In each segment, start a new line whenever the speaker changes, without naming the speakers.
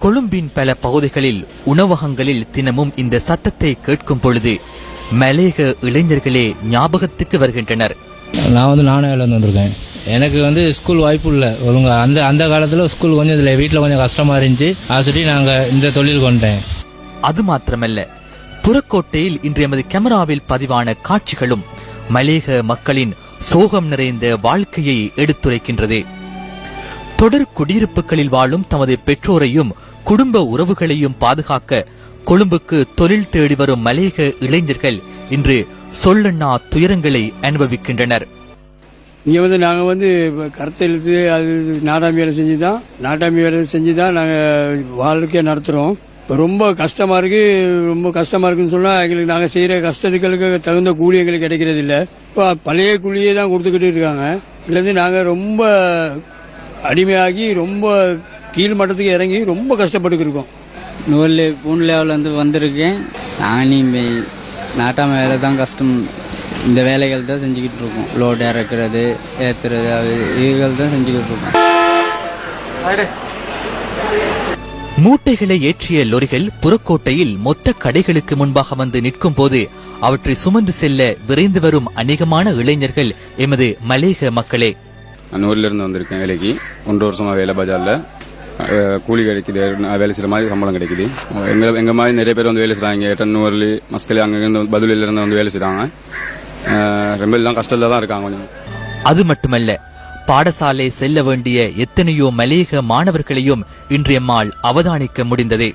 கொழும்பின் பல பகுதிகளில் உணவகங்களில் தினமும் இந்த சத்தத்தை கேட்கும் பொழுது மலேக இளைஞர்களே ஞாபகத்துக்கு வருகின்றனர்.
நான் வந்து நாணயம்லேருந்து வந்திருக்கேன். எனக்கு வந்து ஸ்கூல் வாய்ப்பு இல்லை. ஒழுங்கா அந்த அந்த காலத்தில் ஸ்கூல் கொஞ்சம் இதில் வீட்டில் கொஞ்சம் கஷ்டமாக இருந்துச்சு. அதை சொல்லி நாங்கள் இந்த தொழில் கொண்டேன்.
அது மாத்திரமல்ல புறக்கோட்டையில் இன்று எமது கேமராவில் பதிவான காட்சிகளும் மலேக மக்களின் சோகம் நிறைந்த வாழ்க்கையை எடுத்துரைக்கின்றது. தொடர் குடியிருப்புகளில் வாழும் தமது பெற்றோரையும் குடும்ப உறவுகளையும் பாதுகாக்க கொழும்புக்கு தொழில் தேடி வரும் மலேக இளைஞர்கள் இன்று சொல்லண்ணா துயரங்களை அனுபவிக்கின்றனர்.
இங்கே வந்து நாங்கள் வந்து கருத்தை எழுத்து அது நாட்டாமி வேலை செஞ்சு தான் நாட்டாமி வேலை செஞ்சு தான் நாங்கள் வாழ்க்கையை நடத்துகிறோம் ரொம்ப கஷ்டமாக இருக்கு ரொம்ப கஷ்டமாக இருக்குன்னு சொன்னால் எங்களுக்கு நாங்கள் செய்கிற கஷ்டத்துக்களுக்கு தகுந்த கூலி எங்களுக்கு கிடைக்கிறது இல்லை இப்போ பழைய கூலியே தான் கொடுத்துக்கிட்டு இருக்காங்க. இதுலேருந்து நாங்கள் ரொம்ப அடிமையாகி ரொம்ப கீழ் மட்டத்துக்கு இறங்கி ரொம்ப கஷ்டப்பட்டுக்கிட்டு இருக்கோம்
நூல் பூன் லெவலேருந்து வந்திருக்கேன். நானும் நாட்டாம வேலை தான் கஷ்டம். இந்த வேலைகள் தான் செஞ்சுக்கிட்டு இருக்கோம் லோடு இறக்குறது ஏற்றுறது அது இதுகள் தான் செஞ்சுக்கிட்டு இருக்கோம்
மூட்டைகளை ஏற்றிய லொரிகள் புறக்கோட்டையில் மொத்த கடைகளுக்கு முன்பாக வந்து நிற்கும் போது அவற்றை சுமந்து செல்ல விரைந்து வரும் அநேகமான இளைஞர்கள் எமது மலேக மக்களே
நான் ஊர்லேருந்து வந்திருக்கேன் வேலைக்கு. ஒன்று வருஷமா வேலை பஜாரில். கூலி கிடைக்குது. நான் வேலை செய்கிற மாதிரி சம்பளம் கிடைக்குது. எங்கள் எங்கள் மாதிரி நிறைய பேர் வந்து வேலை செய்கிறாங்க டன்னூர்லி மஸ்கலி அங்கேருந்து பதிலிலிருந்து வந்து வேலை செய்கிறாங்க ரொம்ப எல்லாம் கஷ்டத்துல தான் இருக்காங்க கொஞ்சம்.
அது மட்டுமல்ல பாடசாலை செல்ல வேண்டிய எத்தனையோ மலேக மாணவர்களையும் இன்று எம்மால் அவதானிக்க முடிந்தது.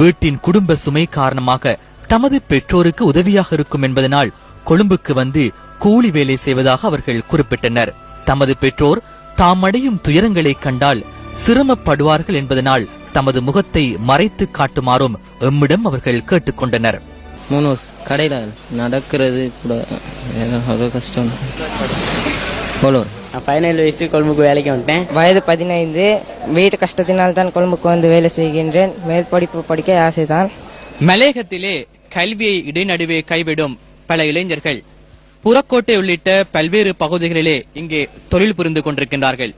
வீட்டின் குடும்ப சுமை காரணமாக தமது பெற்றோருக்கு உதவியாக இருக்கும் என்பதனால் கொழும்புக்கு வந்து கூலி வேலை செய்வதாக அவர்கள் குறிப்பிட்டனர். தமது பெற்றோர் தாம் அடையும் துயரங்களைக் கண்டால் சிரமப்படுவார்கள் என்பதனால் தமது முகத்தை மறைத்து காட்டுமாறும் எம்மிடம் அவர்கள் கேட்டுக்கொண்டனர்.
வருஷம் கடையில் நடக்கிறது கூட ஒரு கஷ்டம். போல.
நான் ஃபைனல் வயசு கொழும்புக்கு வேலைக்கு வந்துட்டேன்.
வயது பதினைந்து. வீட்டு கஷ்டத்தினால் தான் கொழும்புக்கு வந்து வேலை செய்கின்றேன். மேல் படிப்பு படிக்க ஆசைதான்.
மலேகத்திலே கல்வியை இடைநடுவே கைவிடும் பல இளைஞர்கள் புறக்கோட்டை உள்ளிட்ட பல்வேறு பகுதிகளிலே இங்கே தொழில் புரிந்து கொண்டிருக்கின்றார்கள்.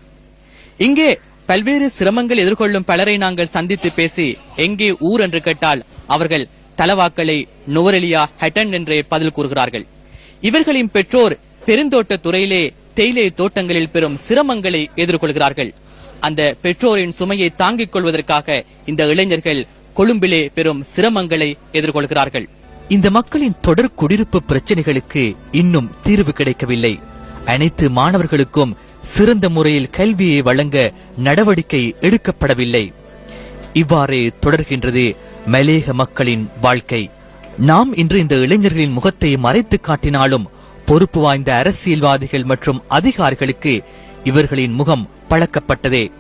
இங்கே பல்வேறு சிரமங்கள் எதிர்கொள்ளும் பலரை நாங்கள் சந்தித்து பேசி எங்கே ஊர் என்று கேட்டால் அவர்கள் தலவாக்களை நுவரெலியா ஹட்டன் என்றே பதில் கூறுகிறார்கள். இவர்களின் பெற்றோர் பெருந்தோட்ட துறையிலே தேயிலை தோட்டங்களில் பெறும் சிரமங்களை எதிர்கொள்கிறார்கள். அந்த பெற்றோரின் சுமையை தாங்கிக் கொள்வதற்காக இந்த இளைஞர்கள் கொழும்பிலே பெரும் சிரமங்களை எதிர்கொள்கிறார்கள்.
இந்த மக்களின் தொடர் குடியிருப்பு பிரச்சனைகளுக்கு இன்னும் தீர்வு கிடைக்கவில்லை. அனைத்து மாணவர்களுக்கும் சிறந்த முறையில் கல்வியை வழங்க நடவடிக்கை எடுக்கப்படவில்லை. இவ்வாறே தொடர்கின்றது மலேக மக்களின் வாழ்க்கை. நாம் இன்று இந்த இளைஞர்களின் முகத்தை மறைத்து காட்டினாலும் பொறுப்பு வாய்ந்த அரசியல்வாதிகள் மற்றும் அதிகாரிகளுக்கு இவர்களின் முகம் பழக்கப்பட்டதே.